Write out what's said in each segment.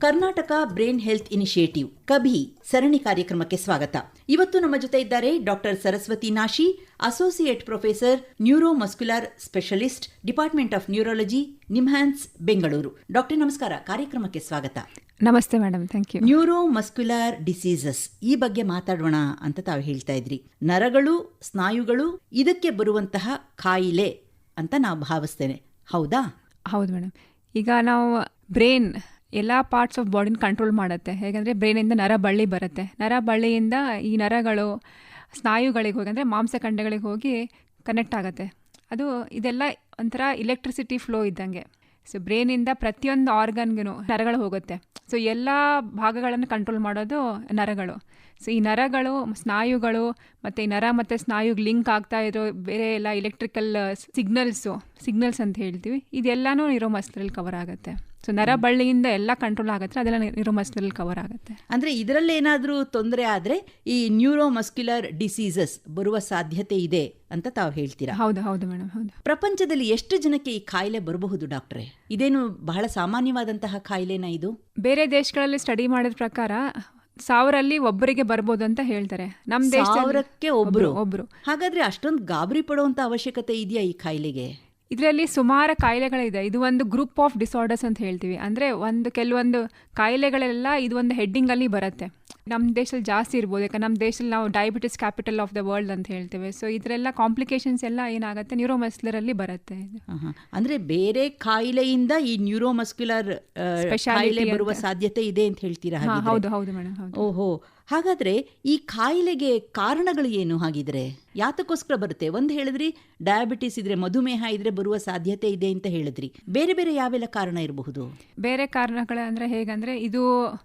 Karnataka brain health initiative ಕಭಿ ಸರಣಿ ಕಾರ್ಯಕ್ರಮಕ್ಕೆ ಸ್ವಾಗತ. ಇವತ್ತು ನಮ್ಮ ಜೊತೆ ಇದ್ದಾರೆ doctor Saraswati Nashi associate professor neuromuscular specialist department of neurology NIMHANS Bengaluru. Doctor ನಮಸ್ಕಾರ ಕಾರ್ಯಕ್ರಮಕ್ಕೆ ಸ್ವಾಗತ. ನಮಸ್ತೆ madam thank you neuromuscular diseases ಈ ಬಗ್ಗೆ ಮಾತಾಡೋಣ ಅಂತ ತಾವು ಹೇಳ್ತಾ ಇದ್ರಿ. ನರಗಳು ಸ್ನಾಯುಗಳು ಇದಕ್ಕೆ ಬರುವಂತಹ ಕಾಯಿಲೆ ಅಂತ ನಾವು ಭಾವಿಸ್ತೇನೆ. ಹೌದಾ? ಹೌದು ಮೇಡಮ್. ಈಗ ನಾವು ಬ್ರೈನ್ ಎಲ್ಲ ಪಾರ್ಟ್ಸ್ ಆಫ್ ಬಾಡಿನ ಕಂಟ್ರೋಲ್ ಮಾಡುತ್ತೆ. ಹೇಗೆಂದರೆ ಬ್ರೈನಿಂದ ನರ ಬಳ್ಳಿ ಬರುತ್ತೆ. ನರ ಬಳ್ಳಿಯಿಂದ ಈ ನರಗಳು, ಸ್ನಾಯುಗಳಿಗೆ ಹೋಗಿ, ಅಂದರೆ ಮಾಂಸಖಂಡಗಳಿಗೆ ಹೋಗಿ ಕನೆಕ್ಟ್ ಆಗುತ್ತೆ. ಅದು ಇದೆಲ್ಲ ಒಂಥರ ಇಲೆಕ್ಟ್ರಿಸಿಟಿ ಫ್ಲೋ ಇದ್ದಂಗೆ. ಸೊ ಬ್ರೈನಿಂದ ಪ್ರತಿಯೊಂದು ಆರ್ಗನ್ಗೂ ನರಗಳು ಹೋಗುತ್ತೆ. ಸೊ ಎಲ್ಲ ಭಾಗಗಳನ್ನು ಕಂಟ್ರೋಲ್ ಮಾಡೋದು ನರಗಳು. ಸೊ ಈ ನರಗಳು, ಸ್ನಾಯುಗಳು ಮತ್ತು ನರ ಮತ್ತು ಸ್ನಾಯುಗೆ ಲಿಂಕ್ ಆಗ್ತಾ ಇರೋ ಬೇರೆ ಎಲ್ಲ ಇಲೆಕ್ಟ್ರಿಕಲ್ ಸಿಗ್ನಲ್ಸು ಸಿಗ್ನಲ್ಸ್ ಅಂತ ಹೇಳ್ತೀವಿ. ಇದೆಲ್ಲನೂ ನಿರೋಮಸ್ಲಲ್ಲಿ ಕವರ್ ಆಗುತ್ತೆ. ಸೊ ನರ ಬಳ್ಳಿಯಿಂದ ಎಲ್ಲ ಕಂಟ್ರೋಲ್ ಆಗುತ್ತೆ ಅದೆಲ್ಲ ಮಸ್ಕ್ಯುಲರ್ ಕವರ್ ಆಗುತ್ತೆ. ಅಂದ್ರೆ ಇದರಲ್ಲಿ ಏನಾದರೂ ತೊಂದರೆ ಆದ್ರೆ ಈ ನ್ಯೂರೋ ಮಸ್ಕ್ಯುಲರ್ ಡಿಸೀಸಸ್ ಬರುವ ಸಾಧ್ಯತೆ ಇದೆ ಅಂತ ತಾವು ಹೇಳ್ತೀರಾ? ಹೌದು ಹೌದು ಮೇಡಮ್ ಹೌದು. ಪ್ರಪಂಚದಲ್ಲಿ ಎಷ್ಟು ಜನಕ್ಕೆ ಈ ಕಾಯಿಲೆ ಬರಬಹುದು ಡಾಕ್ಟ್ರೆ? ಇದೇನು ಬಹಳ ಸಾಮಾನ್ಯವಾದಂತಹ ಕಾಯಿಲೆನಾ ಇದು? ಬೇರೆ ದೇಶಗಳಲ್ಲಿ ಸ್ಟಡಿ ಮಾಡಿದ ಪ್ರಕಾರ ಸಾವಿರಲ್ಲಿ ಒಬ್ಬರಿಗೆ ಬರ್ಬೋದು ಅಂತ ಹೇಳ್ತಾರೆ. ನಮ್ಮ ಸಾವಿರಕ್ಕೆ ಒಬ್ರು ಒಬ್ರು. ಹಾಗಾದ್ರೆ ಅಷ್ಟೊಂದು ಗಾಬರಿ ಪಡುವಂತ ಅವಶ್ಯಕತೆ ಇದೆಯಾ ಈ ಕಾಯಿಲೆಗೆ? ಇದರಲ್ಲಿ ಸುಮಾರು ಕಾಯಿಲೆಗಳಿದೆ. ಇದು ಒಂದು ಗ್ರೂಪ್ ಆಫ್ ಡಿಸಾರ್ಡರ್ಸ್ ಅಂತ ಹೇಳ್ತೀವಿ. ಅಂದರೆ ಒಂದು ಕೆಲವೊಂದು ಕಾಯಿಲೆಗಳೆಲ್ಲ ಇದು ಒಂದು ಹೆಡ್ಡಿಂಗಲ್ಲಿ ಬರುತ್ತೆ. ನಮ್ಮ ದೇಶದಲ್ಲಿ ಜಾಸ್ತಿ ಇರ್ಬೋದು. ಯಾಕಂದ್ರೆ ನಮ್ಮ ದೇಶದಲ್ಲಿ ನಾವು diabetes capital of the world ಅಂತ ಹೇಳ್ತೇವೆ. ಸೊ ಇದರೆಲ್ಲ ಕಾಂಪ್ಲಿಕೇಶನ್ಸ್ ಎಲ್ಲ ಏನಾಗುತ್ತೆ? ನ್ಯೂರೋಮಸ್ಕ್ಯುಲರಲ್ಲಿ ಬರುತ್ತೆ ಅಂದರೆ ಬೇರೆ ಕಾಯಿಲೆಯಿಂದ ಈ ನ್ಯೂರೋ ಮಸ್ಕ್ಯುಲರ್ Speciality ಕಾಯಿಲೆ ಬರುವ ಸಾಧ್ಯತೆ ಇದೆ ಅಂತ ಹೇಳ್ತೀರಾ ಹೌದು ಹೌದು ಮೇಡಮ್ ಓಹೋ. ಹಾಗಾದ್ರೆ ಈ ಕಾಯಿಲೆಗೆ ಕಾರಣಗಳು ಏನು ಹಾಗಿದ್ರೆ? ಯಾತಕ್ಕೋಸ್ಕರ ಬರುತ್ತೆ? ಒಂದು ಹೇಳಿದ್ರಿ ಡಯಾಬಿಟಿಸ್ ಇದ್ರೆ ಮಧುಮೇಹ, ಇದ್ರೆ ಬರುವ ಸಾಧ್ಯತೆ ಇದೆ ಅಂತ ಹೇಳಿದ್ರಿ. ಬೇರೆ ಬೇರೆ ಯಾವೆಲ್ಲ ಕಾರಣ ಇರಬಹುದು? ಬೇರೆ ಕಾರಣಗಳು ಅಂದರೆ ಹೇಗಂದರೆ, ಇದು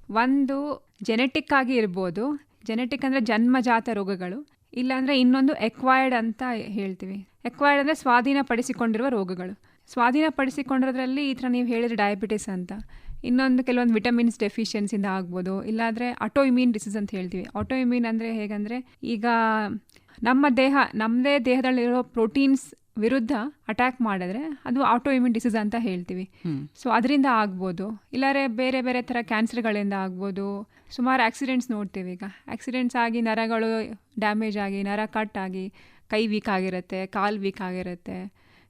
ಒಂದು ಜೆನೆಟಿಕ್ ಆಗಿ ಇರ್ಬೋದು. ಜೆನೆಟಿಕ್ ಅಂದರೆ ಜನ್ಮಜಾತ ರೋಗಗಳು. ಇಲ್ಲಾಂದರೆ ಇನ್ನೊಂದು ಎಕ್ವೈರ್ಡ್ ಅಂತ ಹೇಳ್ತೀವಿ. ಎಕ್ವೈರ್ಡ್ ಅಂದರೆ ಸ್ವಾಧೀನಪಡಿಸಿಕೊಂಡಿರುವ ರೋಗಗಳು. ಸ್ವಾಧೀನಪಡಿಸಿಕೊಂಡಿರೋದ್ರಲ್ಲಿ ಈ ಥರ ನೀವು ಹೇಳಿದ್ರೆ ಡಯಾಬಿಟಿಸ್ ಅಂತ. ಇನ್ನೊಂದು ಕೆಲವೊಂದು ವಿಟಮಿನ್ಸ್ ಡೆಫಿಷಿಯನ್ಸಿಂದ ಆಗ್ಬೋದು. ಇಲ್ಲಾಂದರೆ ಆಟೋ ಇಮ್ಯೂನ್ ಡಿಸೀಸ್ ಅಂತ ಹೇಳ್ತೀವಿ. ಆಟೋ ಇಮ್ಯೂನ್ ಅಂದರೆ ಹೇಗಂದರೆ ಈಗ ನಮ್ಮ ದೇಹ ನಮ್ಮದೇ ದೇಹದಲ್ಲಿರೋ ಪ್ರೋಟೀನ್ಸ್ ವಿರುದ್ಧ ಅಟ್ಯಾಕ್ ಮಾಡಿದ್ರೆ ಅದು ಆಟೋ ಇಮ್ಯೂನ್ ಡಿಸೀಸ್ ಅಂತ ಹೇಳ್ತೀವಿ. ಸೊ ಅದರಿಂದ ಆಗ್ಬೋದು. ಇಲ್ಲಾರೆ ಬೇರೆ ಬೇರೆ ಥರ ಕ್ಯಾನ್ಸರ್ಗಳಿಂದ ಆಗ್ಬೋದು. ಸುಮಾರು ಆಕ್ಸಿಡೆಂಟ್ಸ್ ನೋಡ್ತೀವಿ ಈಗ. ಆಕ್ಸಿಡೆಂಟ್ಸ್ ಆಗಿ ನರಗಳು ಡ್ಯಾಮೇಜ್ ಆಗಿ ನರ ಕಟ್ ಆಗಿ ಕೈ ವೀಕ್ ಆಗಿರುತ್ತೆ ಕಾಲು ವೀಕ್ ಆಗಿರುತ್ತೆ.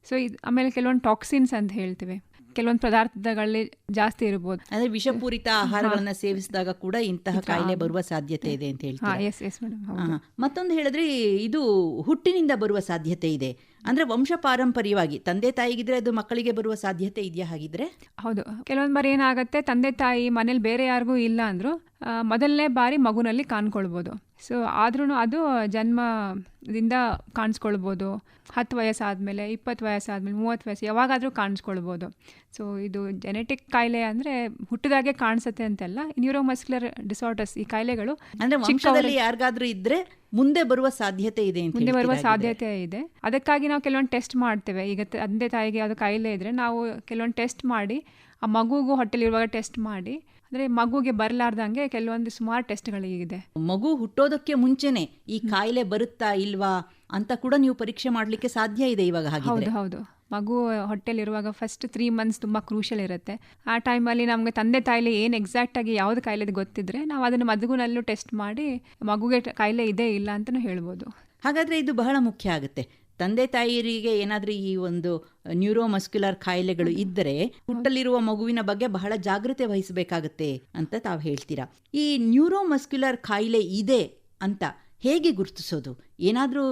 ಸೊ ಇದು ಆಮೇಲೆ ಕೆಲವೊಂದು ಟಾಕ್ಸಿನ್ಸ್ ಅಂತ ಹೇಳ್ತೀವಿ. ಕೆಲವೊಂದು ಪದಾರ್ಥಗಳಲ್ಲಿ ಜಾಸ್ತಿ ಇರಬಹುದು ಅಂದ್ರೆ ವಿಷಪೂರಿತ ಆಹಾರಗಳನ್ನ ಸೇವಿಸಿದಾಗ ಕೂಡ ಇಂತಹ ಕಾಯಿಲೆ ಬರುವ ಸಾಧ್ಯತೆ ಇದೆ ಅಂತ ಹೇಳಿ ಹೇಳ್ತೀರಾ ಮತ್ತೊಂದು ಹೇಳಿದ್ರೆ ಇದು ಹುಟ್ಟಿನಿಂದ ಬರುವ ಸಾಧ್ಯತೆ ಇದೆ. ಅಂದ್ರೆ ವಂಶ ಪಾರಂಪರ್ಯವಾಗಿ ತಂದೆ ತಾಯಿಗಿದ್ರೆ ಅದು ಮಕ್ಕಳಿಗೆ ಬರುವ ಸಾಧ್ಯತೆ ಇದೆಯಾ ಹಾಗಿದ್ರೆ? ಹೌದು. ಕೆಲವೊಂದು ಬಾರಿ ಏನಾಗುತ್ತೆ ತಂದೆ ತಾಯಿ ಮನೇಲಿ ಬೇರೆ ಯಾರಿಗೂ ಇಲ್ಲ ಅಂದರೂ ಮೊದಲನೇ ಬಾರಿ ಮಗುನಲ್ಲಿ ಕಾಣ್ಕೊಳ್ಬೋದು. ಸೊ ಆದ್ರೂ ಅದು ಜನ್ಮದಿಂದ ಕಾಣಿಸ್ಕೊಳ್ಬೋದು. ಹತ್ತು ವಯಸ್ಸಾದಮೇಲೆ ಇಪ್ಪತ್ತು ವಯಸ್ಸಾದಮೇಲೆ ಮೂವತ್ತು ವಯಸ್ಸು ಯಾವಾಗಾದರೂ ಕಾಣಿಸ್ಕೊಳ್ಬೋದು. ಸೊ ಇದು ಜೆನೆಟಿಕ್ ಕಾಯಿಲೆ ಅಂದರೆ ಹುಟ್ಟಿದಾಗೆ ಕಾಣಿಸುತ್ತೆ ಅಂತೆಲ್ಲ ನ್ಯೂರೋಮಸ್ಕ್ಯುಲರ್ ಡಿಸಾರ್ಡರ್ಸ್ ಈ ಕಾಯಿಲೆಗಳು ಅಂದರೆ ಯಾರಿಗಾದರೂ ಇದ್ರೆ ಮುಂದೆ ಬರುವ ಸಾಧ್ಯತೆ ಇದೆ ಮುಂದೆ ಬರುವ ಸಾಧ್ಯತೆ ಇದೆ. ಅದಕ್ಕಾಗಿ ನಾವು ಕೆಲವೊಂದು ಟೆಸ್ಟ್ ಮಾಡ್ತೇವೆ. ಈಗ ತಂದೆ ತಾಯಿಗೆ ಅದು ಕಾಯಿಲೆ ಇದ್ದರೆ ನಾವು ಕೆಲವೊಂದು ಟೆಸ್ಟ್ ಮಾಡಿ ಆ ಮಗುಗೂ ಹೊಟ್ಟೆಲಿರುವಾಗ ಟೆಸ್ಟ್ ಮಾಡಿ ಅಂದರೆ ಮಗುಗೆ ಬರಲಾರ್ದಂಗೆ ಕೆಲವೊಂದು ಸುಮಾರು ಟೆಸ್ಟ್ಗಳಿಗಿದೆ ಮಗು ಹುಟ್ಟೋದಕ್ಕೆ ಮುಂಚೆನೆ ಈ ಕಾಯಿಲೆ ಬರುತ್ತಾ ಇಲ್ವಾ ಅಂತ ಕೂಡ ನೀವು ಪರೀಕ್ಷೆ ಮಾಡಲಿಕ್ಕೆ ಸಾಧ್ಯ ಇದೆ ಇವಾಗ ಹೌದು ಹೌದು. ಮಗು ಹೊಟ್ಟೆಲಿರುವಾಗ ಫಸ್ಟ್ ತ್ರೀ ಮಂತ್ಸ್ ತುಂಬ ಕ್ರೂಷಲ್ ಇರುತ್ತೆ. ಆ ಟೈಮಲ್ಲಿ ನಮಗೆ ತಂದೆ ತಾಯಿಲಿ ಏನು ಎಕ್ಸಾಕ್ಟಾಗಿ ಯಾವುದು ಕಾಯಿಲೆ ಗೊತ್ತಿದ್ರೆ ನಾವು ಅದನ್ನು ಮಗುನಲ್ಲೂ ಟೆಸ್ಟ್ ಮಾಡಿ ಮಗುಗೆ ಕಾಯಿಲೆ ಇದೆ ಇಲ್ಲ ಅಂತಲೂ ಹೇಳ್ಬೋದು. ಹಾಗಾದ್ರೆ ಇದು ಬಹಳ ಮುಖ್ಯ ಆಗುತ್ತೆ. ತಂದೆ ತಾಯಿಯರಿಗೆ ಏನಾದ್ರೂ ಈ ಒಂದು ನ್ಯೂರೋ ಮಸ್ಕ್ಯುಲರ್ ಕಾಯಿಲೆಗಳು ಇದ್ದರೆ ಹುಟ್ಟಲಿರುವ ಮಗುವಿನ ಬಗ್ಗೆ ಬಹಳ ಜಾಗೃತೆ ವಹಿಸಬೇಕಾಗತ್ತೆ ಅಂತ ತಾವು ಹೇಳ್ತೀರಾ. ಈ ನ್ಯೂರೋ ಮಸ್ಕ್ಯುಲರ್ ಕಾಯಿಲೆ ಇದೆ ಅಂತ ಹೇಗೆ ಗುರುತಿಸೋದು? ಏನಾದರೂ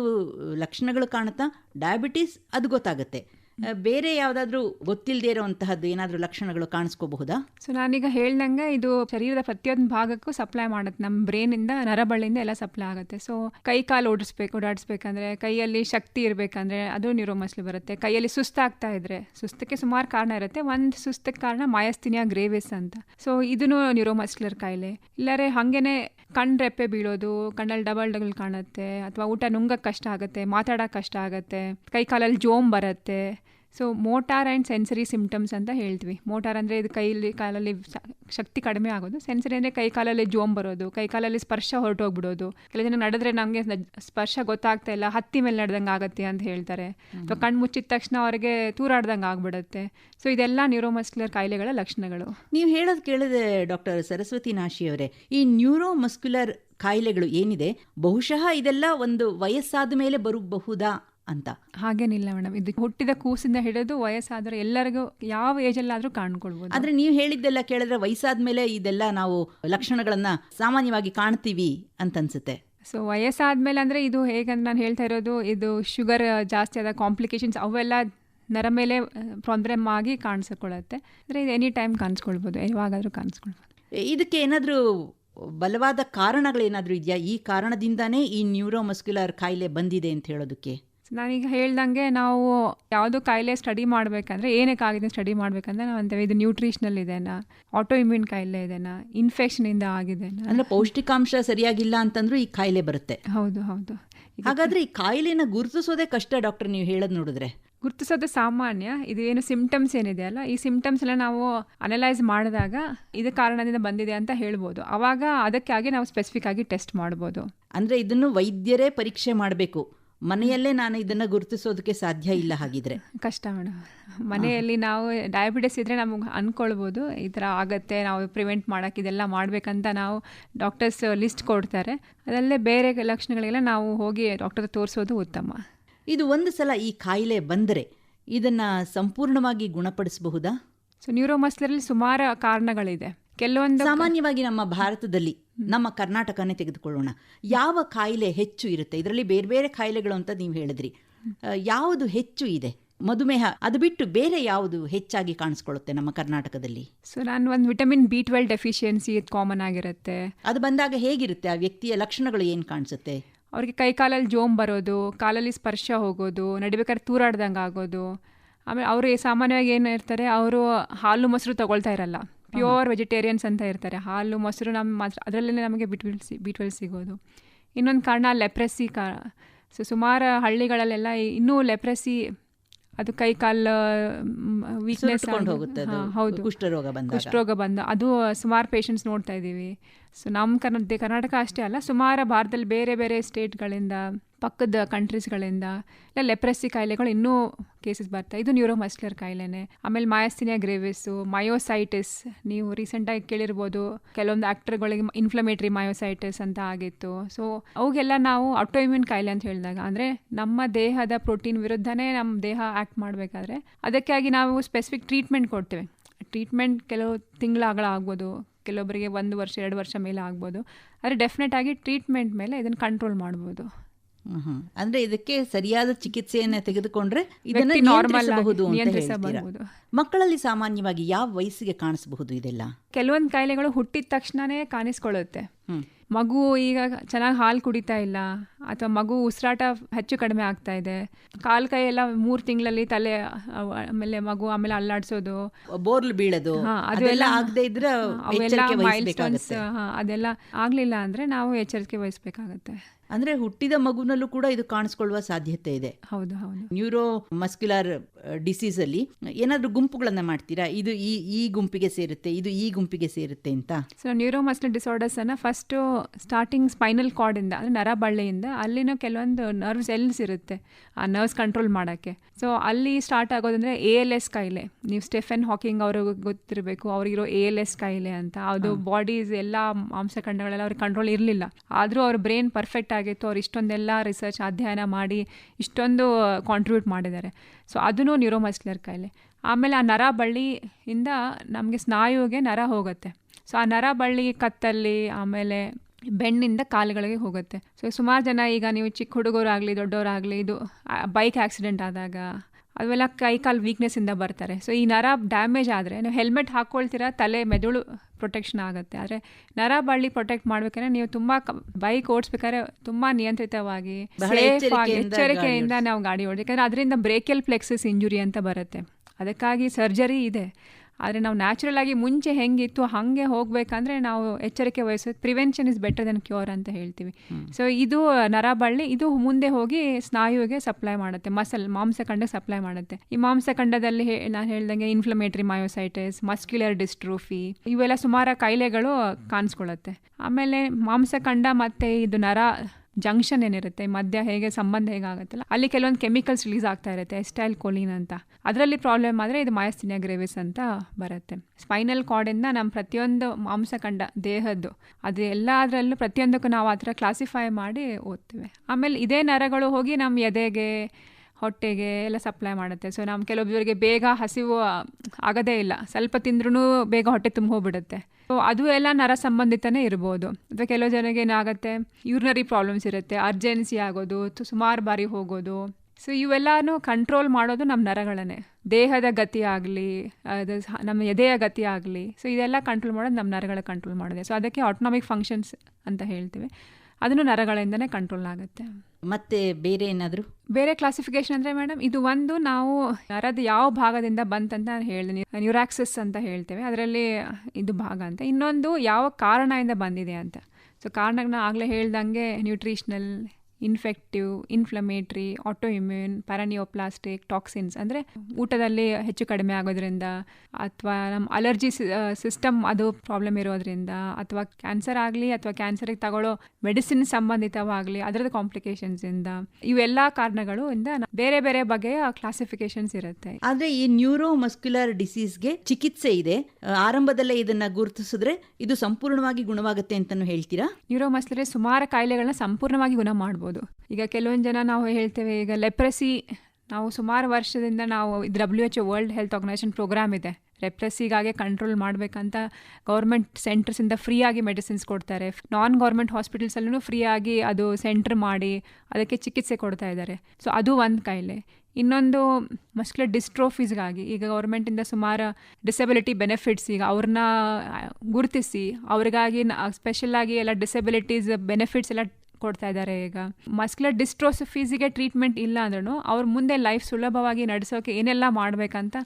ಲಕ್ಷಣಗಳು ಕಾಣುತ್ತಾ? ಡಯಾಬಿಟಿಸ್ ಅದು ಗೊತ್ತಾಗುತ್ತೆ. ಬೇರೆ ಯಾವುದಾದ್ರೂ ಗೊತ್ತಿಲ್ಲದೆ ಇರುವಂತಹದ್ದು ಏನಾದರೂ ಲಕ್ಷಣಗಳು ಕಾಣಿಸ್ಕೋಬಹುದಾ? ಸೊ ನಾನೀಗ ಹೇಳ್ದಂಗೆ ಇದು ಶರೀರದ ಪ್ರತಿಯೊಂದು ಭಾಗಕ್ಕೂ ಸಪ್ಲೈ ಮಾಡುತ್ತೆ. ನಮ್ಮ ಬ್ರೈನಿಂದ ನರಬಳ್ಳಿಯಿಂದ ಎಲ್ಲ ಸಪ್ಲೈ ಆಗುತ್ತೆ. ಸೊ ಕೈ ಕಾಲು ಓಡಿಸ್ಬೇಕು, ಓಡಾಡಿಸ್ಬೇಕಂದ್ರೆ, ಕೈಯಲ್ಲಿ ಶಕ್ತಿ ಇರಬೇಕಂದ್ರೆ ಅದು ನ್ಯೂರೋಮಸ್ಲಿ ಬರುತ್ತೆ. ಕೈಯಲ್ಲಿ ಸುಸ್ತಾಗ್ತಾ ಇದ್ರೆ, ಸುಸ್ತಕ್ಕೆ ಸುಮಾರು ಕಾರಣ ಇರುತ್ತೆ. ಒಂದು ಸುಸ್ತಕ್ಕೆ ಕಾರಣ ಮಾಯಸ್ತಿನಿಯಾ ಗ್ರೇವಿಸ್ ಅಂತ. ಸೊ ಇದನ್ನು ನ್ಯೂರೋಮಸ್ಕ್ಯುಲರ್ ಕಾಯಿಲೆ. ಇಲ್ಲರೆ ಹಾಗೇನೆ ಕಣ್ ರೆಪ್ಪೆ ಬೀಳೋದು, ಕಣ್ಣಲ್ಲಿ ಡಬಲ್ ಡಬಲ್ ಕಾಣುತ್ತೆ, ಅಥವಾ ಊಟ ನುಂಗಕ್ಕೆ ಕಷ್ಟ ಆಗುತ್ತೆ, ಮಾತಾಡೋಕ್ಕೆ ಕಷ್ಟ ಆಗುತ್ತೆ ಕೈ ಕಾಲಲ್ಲಿ ಜೋಮ್ ಬರುತ್ತೆ. So motor and sensory symptoms ಅಂತ ಹೇಳ್ತೀವಿ ಮೋಟಾರ್ ಅಂದರೆ ಇದು ಕೈಯಲ್ಲಿ ಕಾಲಲ್ಲಿ ಶಕ್ತಿ ಕಡಿಮೆ ಆಗೋದು. ಸೆನ್ಸರಿ ಅಂದರೆ ಕೈ ಕಾಲಲ್ಲಿ ಜೋಮ್ ಬರೋದು ಕೈ ಕಾಲಲ್ಲಿ ಸ್ಪರ್ಶ ಹೊರಟೋಗ್ಬಿಡೋದು. ಕೆಲವು ಜನ ನಡೆದ್ರೆ ನಮಗೆ ಸ್ಪರ್ಶ ಗೊತ್ತಾಗ್ತಾ ಇಲ್ಲ ಹತ್ತಿ ಮೇಲೆ ನಡೆದಂಗೆ ಆಗುತ್ತೆ ಅಂತ ಹೇಳ್ತಾರೆ. ಅಥವಾ ಕಣ್ಣು ಮುಚ್ಚಿದ ತಕ್ಷಣ ಅವರಿಗೆ ತೂರಾಡ್ದಂಗೆ ಆಗ್ಬಿಡುತ್ತೆ. ಸೊ ಇದೆಲ್ಲ ನ್ಯೂರೋಮಸ್ಕ್ಯುಲರ್ ಕಾಯಿಲೆಗಳ ಲಕ್ಷಣಗಳು. ನೀವು ಹೇಳೋದು ಕೇಳಿದೆ ಡಾಕ್ಟರ್ ಸರಸ್ವತಿ ನಾಶಿ ಅವರೇ ಈ ನ್ಯೂರೋ ಮಸ್ಕ್ಯುಲರ್ ಕಾಯಿಲೆಗಳು ಏನಿದೆ? ಬಹುಶಃ ಇದೆಲ್ಲ ಒಂದು ವಯಸ್ಸಾದ ಮೇಲೆ ಬರಬಹುದಾ? ಅಂತ. ಹಾಗೇನಿಲ್ಲ ಮೇಡಮ್. ಇದು ಹುಟ್ಟಿದ ಕೂಸಿಂದ ಹಿಡಿದು ವಯಸ್ಸಾದರೆ ಎಲ್ಲರಿಗೂ ಯಾವ ಏಜಲ್ಲಾದರೂ ಕಾಣ್ಕೊಳ್ಬೋದು. ಆದ್ರೆ ನೀವು ಹೇಳಿದ್ದೆಲ್ಲ ಕೇಳಿದ್ರೆ ವಯಸ್ಸಾದ ಮೇಲೆ ಇದೆಲ್ಲ ನಾವು ಲಕ್ಷಣಗಳನ್ನ ಸಾಮಾನ್ಯವಾಗಿ ಕಾಣ್ತೀವಿ ಅಂತ ಅನ್ಸುತ್ತೆ. ಸೊ ವಯಸ್ಸಾದ್ಮೇಲೆ ಅಂದರೆ ಇದು ಹೇಗಂದ್ರೆ ನಾನು ಹೇಳ್ತಾ ಇರೋದು ಇದು ಶುಗರ್ ಜಾಸ್ತಿ ಆದ ಕಾಂಪ್ಲಿಕೇಶನ್ಸ್ ಅವೆಲ್ಲ ನರ ಮೇಲೆ ಪ್ರಾಬ್ಲಮ್ ಆಗಿ ಕಾಣಿಸ್ಕೊಳ್ಳುತ್ತೆ. ಅಂದರೆ ಇದು ಎನಿ ಟೈಮ್ ಕಾಣಿಸ್ಕೊಳ್ಬೋದು ಯಾವಾಗಾದರೂ ಕಾಣಿಸ್ಕೊಳ್ಬೋದು. ಇದಕ್ಕೆ ಏನಾದರೂ ಬಲವಾದ ಕಾರಣಗಳೇನಾದರೂ ಇದೆಯಾ? ಈ ಕಾರಣದಿಂದಾನೇ ಈ ನ್ಯೂರೋ ಮಸ್ಕ್ಯುಲರ್ ಕಾಯಿಲೆ ಬಂದಿದೆ ಅಂತ ಹೇಳೋದಕ್ಕೆ? ನಾನೀಗ ಹೇಳ್ದಂಗೆ ನಾವು ಯಾವುದೋ ಕಾಯಿಲೆ ಸ್ಟಡಿ ಮಾಡಬೇಕಂದ್ರೆ ಏನಕ್ಕಾಗಿದೆ ಸ್ಟಡಿ ಮಾಡಬೇಕಂದ್ರೆ ನಾವು ಅಂತೇವೆ ಇದು ನ್ಯೂಟ್ರಿಷನಲ್ ಇದೆನಾ ಆಟೋ ಇಮ್ಯೂನ್ ಕಾಯಿಲೆ ಇದೆನಾ ಇನ್ಫೆಕ್ಷನಿಂದ ಆಗಿದೆನಾ. ಅಂದ್ರೆ ಪೌಷ್ಟಿಕಾಂಶ ಸರಿಯಾಗಿಲ್ಲ ಅಂತಂದ್ರೂ ಈ ಕಾಯಿಲೆ ಬರುತ್ತೆ. ಹೌದು ಹೌದು. ಹಾಗಾದ್ರೆ ಈ ಕಾಯಿಲೆನ ಗುರುತಿಸೋದೇ ಕಷ್ಟ ಡಾಕ್ಟರ್ ನೀವು ಹೇಳೋದು ನೋಡಿದ್ರೆ. ಗುರುತಿಸೋದು ಸಾಮಾನ್ಯ ಇದು ಏನು ಸಿಂಪ್ಟಮ್ಸ್ ಏನಿದೆ ಅಲ್ಲ ಈ ಸಿಂಪ್ಟಮ್ಸ್ ಎಲ್ಲ ನಾವು ಅನಲೈಸ್ ಮಾಡಿದಾಗ ಇದು ಕಾರಣದಿಂದ ಬಂದಿದೆ ಅಂತ ಹೇಳ್ಬೋದು. ಅವಾಗ ಅದಕ್ಕಾಗಿ ನಾವು ಸ್ಪೆಸಿಫಿಕ್ ಆಗಿ ಟೆಸ್ಟ್ ಮಾಡ್ಬೋದು. ಅಂದ್ರೆ ಇದನ್ನು ವೈದ್ಯರೇ ಪರೀಕ್ಷೆ ಮಾಡಬೇಕು. ಮನೆಯಲ್ಲೇ ನಾನು ಇದನ್ನ ಗುರುತಿಸೋದಕ್ಕೆ ಸಾಧ್ಯ ಇಲ್ಲ ಹಾಗಿದ್ರೆ. ಕಷ್ಟ ಮೇಡಮ್. ಮನೆಯಲ್ಲಿ ನಾವು ಡಯಾಬಿಟಿಸ್ ಇದ್ದರೆ ನಮಗೆ ಅಂದ್ಕೊಳ್ಬೋದು ಈ ಥರ ಆಗತ್ತೆ ನಾವು ಪ್ರಿವೆಂಟ್ ಮಾಡೋಕ್ಕೆ ಇದೆಲ್ಲ ಮಾಡಬೇಕಂತ ನಾವು ಡಾಕ್ಟರ್ಸ್ ಲಿಸ್ಟ್ ಕೊಡ್ತಾರೆ. ಅದಲ್ಲೇ ಬೇರೆ ಲಕ್ಷಣಗಳಿಗೆಲ್ಲ ನಾವು ಹೋಗಿ ಡಾಕ್ಟರ್ ತೋರಿಸೋದು ಉತ್ತಮ. ಇದು ಒಂದು ಸಲ ಈ ಕಾಯಿಲೆ ಬಂದರೆ ಇದನ್ನ ಸಂಪೂರ್ಣವಾಗಿ ಗುಣಪಡಿಸಬಹುದಾ? ಸೊ ನ್ಯೂರೋಮಸ್ಲರಲ್ಲಿ ಸುಮಾರು ಕಾರಣಗಳಿದೆ. ಕೆಲವೊಂದು ಸಾಮಾನ್ಯವಾಗಿ ನಮ್ಮ ಭಾರತದಲ್ಲಿ ನಮ್ಮ ಕರ್ನಾಟಕನೇ ತೆಗೆದುಕೊಳ್ಳೋಣ. ಯಾವ ಕಾಯಿಲೆ ಹೆಚ್ಚು ಇರುತ್ತೆ? ಇದರಲ್ಲಿ ಬೇರೆ ಬೇರೆ ಕಾಯಿಲೆಗಳು ಅಂತ ನೀವು ಹೇಳಿದ್ರಿ. ಯಾವುದು ಹೆಚ್ಚು ಇದೆ? ಮಧುಮೇಹ ಅದು ಬಿಟ್ಟು ಬೇರೆ ಯಾವುದು ಹೆಚ್ಚಾಗಿ ಕಾಣಿಸ್ಕೊಳ್ಳುತ್ತೆ ನಮ್ಮ ಕರ್ನಾಟಕದಲ್ಲಿ? ಸೊ ನಾನು ಒಂದು ವಿಟಮಿನ್ ಬಿ ಟ್ವೆಲ್ ಡೆಫಿಷಿಯನ್ಸಿ ಇದು ಕಾಮನ್ ಆಗಿರುತ್ತೆ. ಅದು ಬಂದಾಗ ಹೇಗಿರುತ್ತೆ? ಆ ವ್ಯಕ್ತಿಯ ಲಕ್ಷಣಗಳು ಏನು ಕಾಣಿಸುತ್ತೆ? ಅವ್ರಿಗೆ ಕೈ ಕಾಲಲ್ಲಿ ಜೋಮ್ ಬರೋದು ಕಾಲಲ್ಲಿ ಸ್ಪರ್ಶ ಹೋಗೋದು ನಡಿಬೇಕಾದ್ರೆ ತೂರಾಡ್ದಂಗೆ ಆಗೋದು. ಆಮೇಲೆ ಅವರು ಸಾಮಾನ್ಯವಾಗಿ ಏನು ಇರ್ತಾರೆ ಅವರು ಹಾಲು ಮೊಸರು ತಗೊಳ್ತಾ ಇರಲ್ಲ. ಪ್ಯೂರ್ ವೆಜಿಟೇರಿಯನ್ಸ್ ಅಂತ ಇರ್ತಾರೆ. ಹಾಲು ಮೊಸರು ನಮ್ಮ ಅದರಲ್ಲೇ ನಮಗೆ ಬಿಟ್ವಿಲ್ ಸಿ ಬಿಟ್ವೆಲ್ ಸಿಗೋದು. ಇನ್ನೊಂದು ಕಾರಣ ಲೆಪ್ರೆಸಿ ಕಾ ಸೊ ಸುಮಾರು ಹಳ್ಳಿಗಳಲ್ಲೆಲ್ಲ ಇನ್ನೂ ಲೆಪ್ರೆಸಿ ಅದು ಕೈ ಕಾಲು ವೀಕ್ನೆಸ್ ಹೌದು. ಕುಷ್ಠರೋಗ ಬಂದಾಗ. ಕುಷ್ಠರೋಗ ಬಂದ ಅದು ಸುಮಾರು ಪೇಷಂಟ್ಸ್ ನೋಡ್ತಾ ಇದ್ದೀವಿ. ಸೊ ನಮ್ಮ ಕನ್ನಡ ಕರ್ನಾಟಕ ಅಷ್ಟೇ ಅಲ್ಲ, ಸುಮಾರು ಭಾರತದಲ್ಲಿ ಬೇರೆ ಬೇರೆ ಸ್ಟೇಟ್ಗಳಿಂದ, ಪಕ್ಕದ ಕಂಟ್ರೀಸ್ಗಳಿಂದ, ಇಲ್ಲ ಲೆಪ್ರೆಸಿ ಕಾಯಿಲೆಗಳು ಇನ್ನೂ ಕೇಸಸ್ ಬರ್ತಾ, ಇದು ನ್ಯೂರೋಮಸ್ಕ್ಯುಲರ್ ಕಾಯಿಲೆನೆ. ಆಮೇಲೆ ಮಯಸ್ತಿನಿಯಾ ಗ್ರೇವಿಸು, ಮಯೋಸೈಟಿಸ್, ನೀವು ರೀಸೆಂಟಾಗಿ ಕೇಳಿರ್ಬೋದು, ಕೆಲವೊಂದು ಆ್ಯಕ್ಟರ್ಗಳಿಗೆ ಇನ್ಫ್ಲಮೇಟ್ರಿ ಮಯೋಸೈಟಿಸ್ ಅಂತ ಆಗಿತ್ತು. ಸೊ ಅವಾಗೆಲ್ಲ ನಾವು ಆಟೋಇಮ್ಯೂನ್ ಕಾಯಿಲೆ ಅಂತ ಹೇಳಿದಾಗ, ಅಂದರೆ ನಮ್ಮ ದೇಹದ ಪ್ರೋಟೀನ್ ವಿರುದ್ಧನೇ ನಮ್ಮ ದೇಹ ಆ್ಯಕ್ಟ್ ಮಾಡಬೇಕಾದ್ರೆ, ಅದಕ್ಕಾಗಿ ನಾವು ಸ್ಪೆಸಿಫಿಕ್ ಟ್ರೀಟ್ಮೆಂಟ್ ಕೊಡ್ತೇವೆ. ಟ್ರೀಟ್ಮೆಂಟ್ ಕೆಲವು ತಿಂಗಳಾಗಳ ಆಗ್ಬೋದು ಕೆಲವೊಬ್ಬರಿಗೆ ಒಂದು ವರ್ಷ ಎರಡು ವರ್ಷ ಮೇಲೆ ಆಗ್ಬೋದು. ಆದರೆ ಡೆಫಿನೆಟ್ ಆಗಿ ಟ್ರೀಟ್ಮೆಂಟ್ ಮೇಲೆ ಇದನ್ನು ಕಂಟ್ರೋಲ್ ಮಾಡ್ಬೋದು. ಅಂದ್ರೆ ಇದಕ್ಕೆ ಸರಿಯಾದ ಚಿಕಿತ್ಸೆಯನ್ನ ತೆಗೆದುಕೊಂಡ್ರೆ ಇದನ್ನ ನಿಯಂತ್ರಿಸಬಹುದು. ಮಕ್ಕಳಲ್ಲಿ ಸಾಮಾನ್ಯವಾಗಿ ಯಾವ ವಯಸ್ಸಿಗೆ ಕಾಣಿಸಬಹುದು ಇದೆಲ್ಲ? ಕೆಲವೊಂದು ಕಾಯಿಲೆಗಳು ಹುಟ್ಟಿದ ತಕ್ಷಣನೇ ಕಾಣಿಸ್ಕೊಳ್ಳುತ್ತೆ. ಮಗು ಈಗ ಚೆನ್ನಾಗಿ ಹಾಲು ಕುಡಿತಾ ಇಲ್ಲ ಅಥವಾ ಮಗು ಉಸಿರಾಟ ಹೆಚ್ಚು ಕಡಿಮೆ ಆಗ್ತಾ ಇದೆ. ಕಾಲು ಕೈ ಎಲ್ಲ ಮೂರು ತಿಂಗಳಲ್ಲಿ ತಲೆ ಆಮೇಲೆ ಮಗು ಆಮೇಲೆ ಅಲ್ಲಾಡಿಸೋದು. ಬೋರ್ಲ್ ಬೀಳೋದು ಅದೆಲ್ಲ ಆಗದೆ ಇದ್ರೆ ಅವೆಲ್ಲ ವಹಿಸಬೇಕಾಗುತ್ತೆ. ಅದೆಲ್ಲ ಆಗಲಿಲ್ಲ ಅಂದರೆ ನಾವು ಎಚ್ಚರಿಕೆ ವಹಿಸಬೇಕಾಗತ್ತೆ. ಅಂದ್ರೆ ಹುಟ್ಟಿದ ಮಗುನಲ್ಲೂ ಕೂಡ ಇದು ಕಾಣಿಸ್ಕೊಳ್ಳುವ ಸಾಧ್ಯತೆ ಇದೆ. ಹೌದು ಹೌದು. ನ್ಯೂರೋ ಮಸ್ಕ್ಯುಲರ್ ಡಿಸೀಸ್ ಅಲ್ಲಿ ಏನಾದ್ರೂ ಗುಂಪುಗಳನ್ನ ಮಾಡ್ತೀರಾ? ಇದು ಈ ಈ ಗುಂಪಿಗೆ ಸೇರುತ್ತೆ ಇದು ಈ ಗುಂಪಿಗೆ ಸೇರುತ್ತೆ ಅಂತ. ಸೊ ನ್ಯೂರೋ ಮಸ್ಕ್ಯುಲರ್ ಡಿಸಾರ್ಡರ್ಸ್ ಅನ್ನ ಫಸ್ಟ್ ಸ್ಟಾರ್ಟಿಂಗ್ ಸ್ಪೈನಲ್ ಕಾರ್ಡ್ ಇಂದ ಅಂದ್ರೆ ನರಬಳ್ಳಿಯಿಂದ ಅಲ್ಲಿನ ಕೆಲವೊಂದು ನರ್ವ್ ಎಲ್ಸ್ ಇರುತ್ತೆ ಆ ನರ್ವ್ಸ್ ಕಂಟ್ರೋಲ್ ಮಾಡೋಕ್ಕೆ. ಸೊ ಅಲ್ಲಿ ಸ್ಟಾರ್ಟ್ ಆಗೋದಂದರೆ ಎ ಎಲ್ ಎಸ್ ಕಾಯಿಲೆ. ನೀವು ಸ್ಟೆಫೆನ್ ಹಾಕಿಂಗ್ ಅವ್ರಿಗೆ ಗೊತ್ತಿರಬೇಕು ಅವ್ರಿಗಿರೋ ಎ ಎಲ್ ಎಸ್ ಕಾಯಿಲೆ ಅಂತ. ಅದು ಬಾಡೀಸ್ ಎಲ್ಲ ಮಾಂಸಖಂಡಗಳೆಲ್ಲ ಅವ್ರಿಗೆ ಕಂಟ್ರೋಲ್ ಇರಲಿಲ್ಲ. ಆದರೂ ಅವ್ರ ಬ್ರೈನ್ ಪರ್ಫೆಕ್ಟ್ ಆಗಿತ್ತು ಅವ್ರು ಇಷ್ಟೊಂದೆಲ್ಲ ರಿಸರ್ಚ್ ಅಧ್ಯಯನ ಮಾಡಿ ಇಷ್ಟೊಂದು ಕಾಂಟ್ರಿಬ್ಯೂಟ್ ಮಾಡಿದ್ದಾರೆ. ಸೊ ಅದೂ ನ್ಯೂರೋಮಸ್ಕ್ಯುಲರ್ ಕಾಯಿಲೆ. ಆಮೇಲೆ ಆ ನರ ಬಳ್ಳಿಯಿಂದ ನಮಗೆ ಸ್ನಾಯುಗೆ ನರ ಹೋಗುತ್ತೆ. ಸೊ ಆ ನರ ಬಳ್ಳಿ ಕತ್ತಲ್ಲಿ ಆಮೇಲೆ ಬೆನ್ನಿಂದ ಕಾಲುಗಳಿಗೆ ಹೋಗುತ್ತೆ. ಸೊ ಸುಮಾರು ಜನ ಈಗ ನೀವು ಚಿಕ್ಕ ಹುಡುಗರಾಗಲಿ ದೊಡ್ಡವರಾಗಲಿ ಇದು ಬೈಕ್ ಆಕ್ಸಿಡೆಂಟ್ ಆದಾಗ ಅವೆಲ್ಲ ಕೈ ಕಾಲು ವೀಕ್ನೆಸ್ಸಿಂದ ಬರ್ತಾರೆ. ಸೊ ಈ ನರ ಡ್ಯಾಮೇಜ್ ಆದರೆ ನೀವು ಹೆಲ್ಮೆಟ್ ಹಾಕ್ಕೊಳ್ತೀರಾ ತಲೆ ಮೆದುಳು ಪ್ರೊಟೆಕ್ಷನ್ ಆಗುತ್ತೆ. ಆದರೆ ನರ ಬಳ್ಳಿ ಪ್ರೊಟೆಕ್ಟ್ ಮಾಡ್ಬೇಕಾದ್ರೆ ನೀವು ತುಂಬ ಬೈಕ್ ಓಡಿಸ್ಬೇಕಾದ್ರೆ ತುಂಬ ನಿಯಂತ್ರಿತವಾಗಿ ಸೇಫ್ ಆಗಿ ಎಚ್ಚರಿಕೆಯಿಂದ ಎಚ್ಚರಿಕೆಯಿಂದ ನಾವು ಗಾಡಿ ಓಡಿ ಯಾಕಂದರೆ ಅದರಿಂದ ಬ್ರೇಕಲ್ ಫ್ಲೆಕ್ಸಸ್ ಇಂಜುರಿ ಅಂತ ಬರುತ್ತೆ. ಅದಕ್ಕಾಗಿ ಸರ್ಜರಿ ಇದೆ. ಆದರೆ ನಾವು ನ್ಯಾಚುರಲ್ ಆಗಿ ಮುಂಚೆ ಹೆಂಗಿತ್ತು ಹಾಗೆ ಹೋಗ್ಬೇಕಂದ್ರೆ ನಾವು ಎಚ್ಚರಿಕೆ ವಹಿಸೋದು prevention is better than cure ಅಂತ ಹೇಳ್ತೀವಿ. ಸೊ ಇದು ನರಬಳ್ಳಿ ಇದು ಮುಂದೆ ಹೋಗಿ ಸ್ನಾಯುವಿಗೆ ಸಪ್ಲೈ ಮಾಡುತ್ತೆ. ಮಸಲ್ ಮಾಂಸಖಂಡಕ್ಕೆ ಸಪ್ಲೈ ಮಾಡುತ್ತೆ. ಈ ಮಾಂಸಖಂಡದಲ್ಲಿ ನಾನು ಹೇಳ್ದಂಗೆ ಇನ್ಫ್ಲಮೇಟರಿ ಮಯೋಸೈಟಿಸ್ ಮಸ್ಕ್ಯುಲರ್ ಡಿಸ್ಟ್ರೋಫಿ ಇವೆಲ್ಲ ಸುಮಾರು ಕಾಯಿಲೆಗಳು ಕಾಣಿಸ್ಕೊಳ್ಳುತ್ತೆ. ಆಮೇಲೆ ಮಾಂಸಖಂಡ ಮತ್ತು ಇದು ನರ ಜಂಕ್ಷನ್ ಏನಿರುತ್ತೆ ಮಧ್ಯ ಹೇಗೆ ಸಂಬಂಧ ಹೇಗಾಗುತ್ತಲ್ಲ ಅಲ್ಲಿ ಕೆಲವೊಂದು ಕೆಮಿಕಲ್ಸ್ ರಿಲೀಸ್ ಆಗ್ತಾ ಇರುತ್ತೆ ಎಸ್ಟೈಲ್ ಕೋಲಿನ್ ಅಂತ. ಅದರಲ್ಲಿ ಪ್ರಾಬ್ಲಮ್ ಆದರೆ ಇದು ಮಯಸ್ತಿನಿಯಾ ಗ್ರೇವಿಸ್ ಅಂತ ಬರುತ್ತೆ. ಸ್ಪೈನಲ್ ಕಾರ್ಡಿಂದ ನಮ್ಮ ಪ್ರತಿಯೊಂದು ಮಾಂಸಖಂಡ, ದೇಹದ್ದು, ಅದು ಎಲ್ಲದರಲ್ಲೂ ಪ್ರತಿಯೊಂದಕ್ಕೂ ನಾವು ಆ ಥರ ಕ್ಲಾಸಿಫೈ ಮಾಡಿ ಓದ್ತೀವಿ. ಆಮೇಲೆ ಇದೇ ನರಗಳು ಹೋಗಿ ನಮ್ಮ ಎದೆಗೆ ಹೊಟ್ಟೆಗೆ ಎಲ್ಲ ಸಪ್ಲೈ ಮಾಡುತ್ತೆ. ಸೊ ನಮ್ಮ ಕೆಲವೊಬ್ಬರಿಗೆ ಬೇಗ ಹಸಿವು ಆಗೋದೇ ಇಲ್ಲ. ಸ್ವಲ್ಪ ತಿಂದ್ರೂ ಬೇಗ ಹೊಟ್ಟೆ ತುಂಬ ಹೋಗ್ಬಿಡುತ್ತೆ. ಸೊ ಅದು ಎಲ್ಲ ನರ ಸಂಬಂಧಿತನೇ ಇರ್ಬೋದು. ಅಥವಾ ಕೆಲವು ಜನಗೆ ಏನಾಗುತ್ತೆ ಯೂರಿನರಿ ಪ್ರಾಬ್ಲಮ್ಸ್ ಇರುತ್ತೆ ಅರ್ಜೆನ್ಸಿ ಆಗೋದು ಸುಮಾರು ಬಾರಿ ಹೋಗೋದು. ಸೊ ಇವೆಲ್ಲನೂ ಕಂಟ್ರೋಲ್ ಮಾಡೋದು ನಮ್ಮ ನರಗಳನ್ನೇ. ದೇಹದ ಗತಿ ಆಗಲಿ, ಅದು ನಮ್ಮ ಎದೆಯ ಗತಿ ಆಗಲಿ. ಸೊ ಇದೆಲ್ಲ ಕಂಟ್ರೋಲ್ ಮಾಡೋದು ನಮ್ಮ ನರಗಳ ಕಂಟ್ರೋಲ್ ಮಾಡೋದೇ. ಸೊ ಅದಕ್ಕೆ ಆಟೋನಾಮಿಕ್ ಫಂಕ್ಷನ್ಸ್ ಅಂತ ಹೇಳ್ತೀವಿ. ಅದನ್ನು ನರಗಳಿಂದನೇ ಕಂಟ್ರೋಲ್ ಆಗುತ್ತೆ. ಮತ್ತೆ ಬೇರೆ ಏನಾದರೂ? ಬೇರೆ ಕ್ಲಾಸಿಫಿಕೇಶನ್ ಅಂದರೆ ಮೇಡಮ್ ಇದು ಒಂದು ನಾವು ನರದ ಯಾವ ಭಾಗದಿಂದ ಬಂತಂತ ನಾನು ಹೇಳಿದೆ. ನ್ಯೂರಾಕ್ಸಿಸ್ ಅಂತ ಹೇಳ್ತೇವೆ ಅದರಲ್ಲಿ ಇದು ಭಾಗ ಅಂತ. ಇನ್ನೊಂದು ಯಾವ ಕಾರಣದಿಂದ ಬಂದಿದೆ ಅಂತ. ಸೊ ಕಾರಣ ನಾನು ಆಗಲೇ ಹೇಳ್ದಂಗೆ nutritional infective inflammatory auto immune paraneoplastic toxins ಅಂದರೆ ಊಟದಲ್ಲಿ ಹೆಚ್ಚು ಕಡಿಮೆ ಆಗೋದ್ರಿಂದ ಅಥವಾ ನಮ್ಮ ಅಲರ್ಜಿ ಸಿಸ್ಟಮ್ ಅದು ಪ್ರಾಬ್ಲಮ್ ಇರೋದ್ರಿಂದ ಅಥವಾ ಕ್ಯಾನ್ಸರ್ ಆಗಲಿ ಅಥವಾ ಕ್ಯಾನ್ಸರಿಗೆ ತಗೊಳ್ಳೋ ಮೆಡಿಸಿನ್ ಸಂಬಂಧಿತವಾಗಲಿ ಅದರದ್ದು ಕಾಂಪ್ಲಿಕೇಶನ್ಸಿಂದ ಇವೆಲ್ಲ ಕಾರಣಗಳು ಇಂದ ಬೇರೆ ಬೇರೆ ಬಗೆಯ ಕ್ಲಾಸಿಫಿಕೇಶನ್ಸ್ ಇರುತ್ತೆ. ಆದರೆ ಈ ನ್ಯೂರೋ ಮಸ್ಕ್ಯುಲರ್ ಡಿಸೀಸ್ಗೆ ಚಿಕಿತ್ಸೆ ಇದೆ. ಆರಂಭದಲ್ಲೇ ಇದನ್ನ ಗುರುತಿಸಿದ್ರೆ ಇದು ಸಂಪೂರ್ಣವಾಗಿ ಗುಣವಾಗುತ್ತೆ ಅಂತಾನು ಹೇಳ್ತೀರಾ? ನ್ಯೂರೋಮಸ್ಲರಿ ಸುಮಾರು ಕಾಯಿಲೆಗಳನ್ನ ಸಂಪೂರ್ಣವಾಗಿ ಗುಣ ಮಾಡ್ಬೋದು ಈಗ ಕೆಲವೊಂದು ಜನ ನಾವು ಹೇಳ್ತೇವೆ, ಈಗ ಲೆಪ್ರೆಸಿ ನಾವು ಸುಮಾರು ವರ್ಷದಿಂದ ನಾವು W H world health organization program ಇದೆ. ರೆಪ್ರೆಸಿಗಾಗೆ ಕಂಟ್ರೋಲ್ ಮಾಡಬೇಕಂತ ಗೌರ್ಮೆಂಟ್ ಸೆಂಟರ್ಸಿಂದ ಫ್ರೀಯಾಗಿ ಮೆಡಿಸಿನ್ಸ್ ಕೊಡ್ತಾರೆ. ನಾನ್ ಗೌರ್ಮೆಂಟ್ ಹಾಸ್ಪಿಟಲ್ಸಲ್ಲೂ ಫ್ರೀಯಾಗಿ ಅದು ಸೆಂಟರ್ ಮಾಡಿ ಅದಕ್ಕೆ ಚಿಕಿತ್ಸೆ ಕೊಡ್ತಾ ಇದ್ದಾರೆ. ಸೊ ಅದು ಒಂದು ಕಾಯಿಲೆ. ಇನ್ನೊಂದು ಮಸ್ಕ್ಯುಲರ್ ಡಿಸ್ಟ್ರೋಫೀಸ್ಗಾಗಿ ಈಗ ಗೌರ್ಮೆಂಟಿಂದ ಸುಮಾರು ಡಿಸಬಿಲಿಟಿ ಬೆನಿಫಿಟ್ಸ್ ಈಗ ಅವ್ರನ್ನ ಗುರುತಿಸಿ, ಅವ್ರಿಗಾಗಿ ಸ್ಪೆಷಲಾಗಿ ಎಲ್ಲ ಡಿಸೆಬಿಲಿಟೀಸ್ ಬೆನಿಫಿಟ್ಸ್ ಎಲ್ಲ ಕೊಡ್ತಾ ಇದ್ದಾರೆ ಈಗ. ಮಸ್ಕ್ಯುಲರ್ ಡಿಸ್ಟ್ರೋಸಫೀಸಿಗೆ ಟ್ರೀಟ್ಮೆಂಟ್ ಇಲ್ಲ ಅಂದ್ರೂ ಅವ್ರ ಮುಂದೆ ಲೈಫ್ ಸುಲಭವಾಗಿ ನಡೆಸೋಕೆ ಏನೆಲ್ಲ ಮಾಡ್ಬೇಕಂತ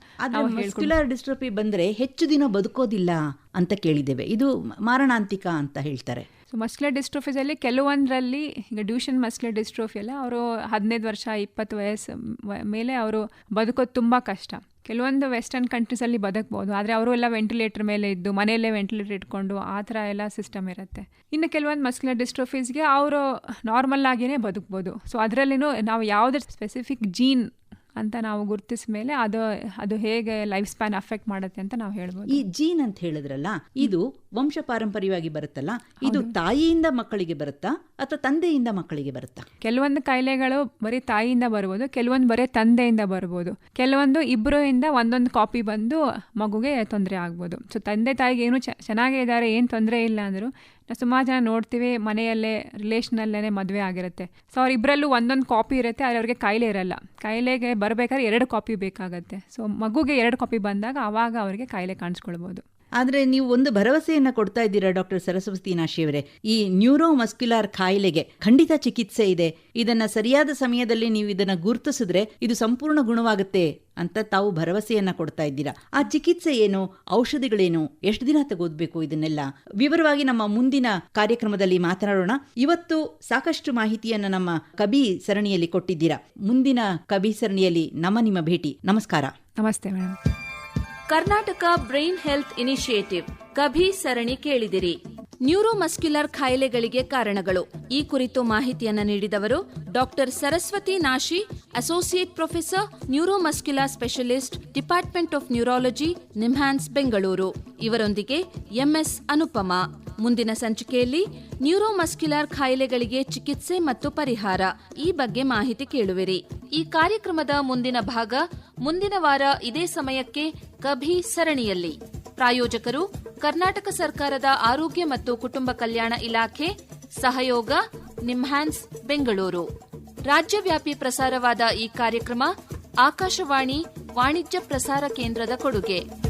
ಮಸ್ಕ್ಯುಲರ್ ಡಿಸ್ಟ್ರೋಫಿ ಬಂದ್ರೆ ಹೆಚ್ಚು ದಿನ ಬದುಕೋದಿಲ್ಲ ಅಂತ ಕೇಳಿದ್ದೇವೆ. ಇದು ಮಾರಣಾಂತಿಕ ಅಂತ ಹೇಳ್ತಾರೆ. ಸೊ ಮಸ್ಕ್ಯುಲರ್ ಡಿಸ್ಟ್ರೋಫಿಸಲ್ಲಿ ಕೆಲವೊಂದರಲ್ಲಿ ಈಗ ಡ್ಯೂಷನ್ ಮಸ್ಕ್ಯುಲರ್ ಡಿಸ್ಟ್ರೋಫಿ ಎಲ್ಲ ಅವರು ಹದಿನೈದು ವರ್ಷ ಇಪ್ಪತ್ತು ವಯಸ್ಸು ಮೇಲೆ ಅವರು ಬದುಕೋದು ತುಂಬ ಕಷ್ಟ. ಕೆಲವೊಂದು ವೆಸ್ಟರ್ನ್ ಕಂಟ್ರೀಸಲ್ಲಿ ಬದುಕ್ಬೋದು. ಆದರೆ ಅವರು ಎಲ್ಲ ವೆಂಟಿಲೇಟರ್ ಮೇಲೆ ಇದ್ದು, ಮನೆಯಲ್ಲೇ ವೆಂಟಿಲೇಟರ್ ಇಟ್ಕೊಂಡು ಆ ಥರ ಎಲ್ಲ ಸಿಸ್ಟಮ್ ಇರುತ್ತೆ. ಇನ್ನು ಕೆಲವೊಂದು ಮಸ್ಕ್ಯುಲರ್ ಡಿಸ್ಟ್ರೋಫೀಸ್ಗೆ ಅವರು ನಾರ್ಮಲ್ ಆಗಿಯೇ ಬದುಕ್ಬೋದು. ಸೊ ಅದರಲ್ಲಿನೂ ನಾವು ಯಾವುದೇ ಸ್ಪೆಸಿಫಿಕ್ ಜೀನ್ ಅಂತ ನಾವು ಗುರುತಿಸಿದ ಮೇಲೆ ಅದು ಅದು ಹೇಗೆ ಲೈಫ್ ಸ್ಪ್ಯಾನ್ ಅಫೆಕ್ಟ್ ಮಾಡುತ್ತೆ ಅಂತ ನಾವು ಹೇಳ್ಬೋದು. ಈ ಜೀನ್ ಅಂತ ಹೇಳಿದ್ರಲ್ಲ ಇದು ವಂಶ ಪಾರಂಪರ್ಯವಾಗಿ ಬರುತ್ತಲ್ಲ ಇದು ತಾಯಿಯಿಂದ ಮಕ್ಕಳಿಗೆ ಬರುತ್ತಾ ಅಥವಾ ತಂದೆಯಿಂದ ಮಕ್ಕಳಿಗೆ ಬರುತ್ತಾ? ಕೆಲವೊಂದು ಕಾಯಿಲೆಗಳು ಬರೀ ತಾಯಿಯಿಂದ ಬರ್ಬೋದು ಕೆಲವೊಂದು ಬರೀ ತಂದೆಯಿಂದ ಬರ್ಬೋದು ಕೆಲವೊಂದು ಇಬ್ಬರಿಂದ ಒಂದೊಂದು ಕಾಪಿ ಬಂದು ಮಗುಗೆ ತೊಂದರೆ ಆಗ್ಬೋದು. ಸೊ ತಂದೆ ತಾಯಿಗೆ ಏನು ಚೆನ್ನಾಗೇ ಇದ್ದಾರೆ ಏನು ತೊಂದರೆ ಇಲ್ಲ ಅಂದರೂ ಸುಮಾರು ಜನ ನೋಡ್ತೀವಿ, ಮನೆಯಲ್ಲೇ ರಿಲೇಷನಲ್ಲೇ ಮದುವೆ ಆಗಿರುತ್ತೆ. ಸೊ ಅವರಿಬ್ಬರಲ್ಲೂ ಒಂದೊಂದು ಕಾಪಿ ಇರುತ್ತೆ, ಆದರೆ ಅವ್ರಿಗೆ ಕಾಯಿಲೆ ಇರಲ್ಲ. ಕಾಯಿಲೆಗೆ ಬರಬೇಕಾದ್ರೆ ಎರಡು ಕಾಪಿ ಬೇಕಾಗತ್ತೆ. ಸೊ ಮಗುಗೆ ಎರಡು ಕಾಪಿ ಬಂದಾಗ ಆವಾಗ ಅವರಿಗೆ ಕಾಯಿಲೆ ಕಾಣಿಸ್ಕೊಳ್ಬೋದು. ಆದ್ರೆ ನೀವು ಒಂದು ಭರವಸೆಯನ್ನು ಕೊಡ್ತಾ ಇದ್ದೀರಾ ಡಾಕ್ಟರ್ ಸರಸ್ವತಿ ನಾಶಿಯವರೇ? ಈ ನ್ಯೂರೋ ಮಸ್ಕ್ಯುಲಾರ್ ಕಾಯಿಲೆಗೆ ಖಂಡಿತ ಚಿಕಿತ್ಸೆ ಇದೆ. ಇದನ್ನ ಸರಿಯಾದ ಸಮಯದಲ್ಲಿ ನೀವು ಇದನ್ನ ಗುರುತಿಸಿದ್ರೆ ಇದು ಸಂಪೂರ್ಣ ಗುಣವಾಗುತ್ತೆ ಅಂತ ತಾವು ಭರವಸೆಯನ್ನ ಕೊಡ್ತಾ ಇದ್ದೀರಾ? ಆ ಚಿಕಿತ್ಸೆ ಏನು? ಔಷಧಿಗಳೇನು? ಎಷ್ಟು ದಿನ ತಗೋದ್ಬೇಕು ಇದನ್ನೆಲ್ಲ? ವಿವರವಾಗಿ ನಮ್ಮ ಮುಂದಿನ ಕಾರ್ಯಕ್ರಮದಲ್ಲಿ ಮಾತನಾಡೋಣ. ಇವತ್ತು ಸಾಕಷ್ಟು ಮಾಹಿತಿಯನ್ನ ನಮ್ಮ ಕಬಿ ಸರಣಿಯಲ್ಲಿ ಕೊಟ್ಟಿದ್ದೀರಾ. ಮುಂದಿನ ಕಬಿ ಸರಣಿಯಲ್ಲಿ ನಮ್ಮ ನಿಮ್ಮ ಭೇಟಿ. ನಮಸ್ಕಾರ. ನಮಸ್ತೆ madam. Karnataka brain health initiative ಕಭಿ ಸರಣಿ ಕೇಳಿದಿರಿ. ನ್ಯೂರೋಮಸ್ಕ್ಯುಲರ್ ಖಾಯಿಲೆಗಳಿಗೆ ಕಾರಣಗಳು. ಈ ಕುರಿತು ಮಾಹಿತಿಯನ್ನು ನೀಡಿದವರು doctor Saraswati Nashi, associate professor neuromuscular specialist, department of neurology, NIMHANS, Bengaluru. ಇವರೊಂದಿಗೆ ಎಂಎಸ್ ಅನುಪಮ. ಮುಂದಿನ ಸಂಚಿಕೆಯಲ್ಲಿ ನ್ಯೂರೋಮಸ್ಕ್ಯುಲರ್ ಖಾಯಿಲೆಗಳಿಗೆ ಚಿಕಿತ್ಸೆ ಮತ್ತು ಪರಿಹಾರ ಈ ಬಗ್ಗೆ ಮಾಹಿತಿ ಕೇಳುವಿರಿ. ಈ ಕಾರ್ಯಕ್ರಮದ ಮುಂದಿನ ಭಾಗ ಮುಂದಿನ ವಾರ ಇದೇ ಸಮಯಕ್ಕೆ ಕಭಿ ಸರಣಿಯಲ್ಲಿ. ಪ್ರಾಯೋಜಕರು, ಕರ್ನಾಟಕ ಸರ್ಕಾರದ ಆರೋಗ್ಯ ಮತ್ತು ಕುಟುಂಬ ಕಲ್ಯಾಣ ಇಲಾಖೆ, ಸಹಯೋಗ, ನಿಮ್ಹಾನ್ಸ್, ಬೆಂಗಳೂರು. ರಾಜ್ಯವ್ಯಾಪಿ ಪ್ರಸಾರವಾದ ಈ ಕಾರ್ಯಕ್ರಮ ಆಕಾಶವಾಣಿ ವಾಣಿಜ್ಯ ಪ್ರಸಾರ ಕೇಂದ್ರದ ಕೊಡುಗೆ.